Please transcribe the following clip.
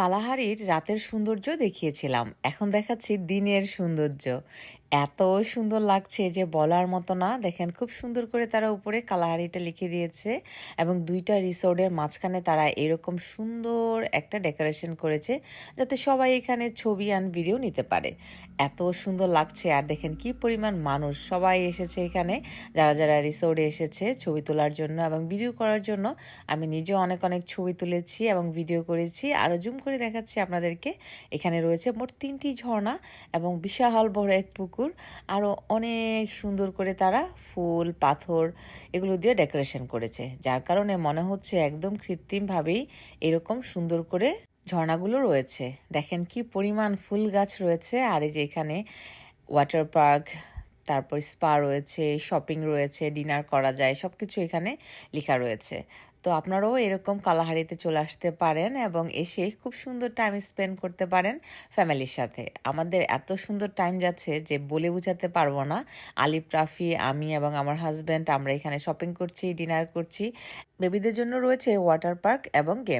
কালাহারির রাতের সৌন্দর্য দেখিয়েছিলাম। এখন দেখাচ্ছি দিনের সৌন্দর্য। এত সুন্দর লাগছে যে বলার মতো না। দেখেন খুব সুন্দর করে তারা উপরে কালাহারিটা লিখে দিয়েছে এবং দুইটা রিসোর্টের মাঝখানে তারা এরকম সুন্দর একটা ডেকোরেশন করেছে যাতে সবাই এখানে ছবি অ্যান্ড ভিডিও নিতে পারে। এত সুন্দর লাগছে আর দেখেন কি পরিমাণ মানুষ সবাই এসেছে এখানে যারা, যারা রিসোর্টে এসেছে ছবি তোলার জন্য এবং ভিডিও করার জন্য। আমি নিজেও অনেক, অনেক ছবি তুলেছি এবং ভিডিও করেছি। আরও জুম করে দেখাচ্ছি আপনাদেরকে। এখানে রয়েছে মোট তিনটি ঝর্ণা এবং বিশাল বড় এক পুকুর। আরও অনেক সুন্দর করে তারা ফুল, পাথর এগুলো দিয়ে ডেকোরেশন করেছে। যার কারণে মনে হচ্ছে একদম কৃত্রিমভাবেই এরকম সুন্দর করে ঝর্ণাগুলো রয়েছে। দেখেন কি পরিমাণ ফুল গাছ রয়েছে আর এই যে এখানে ওয়াটার পার্ক, তারপর স্পা রয়েছে, শপিং রয়েছে, ডিনার করা যায় সব কিছু এখানে লেখা রয়েছে। তো আপনারাও এরকম কালাহারিতে চলে আসতে পারেন এবং এসে খুব সুন্দর টাইম স্পেন্ড করতে পারেন ফ্যামিলির সাথে। আমাদের এত সুন্দর টাইম যাচ্ছে যে বলে বোঝাতে পারব না। আলিফ, রাফি, আমি এবং আমার হাজব্যান্ড আমরা এখানে শপিং করছি, ডিনার করছি। বেবিদের জন্য রয়েছে ওয়াটার পার্ক এবং গেম।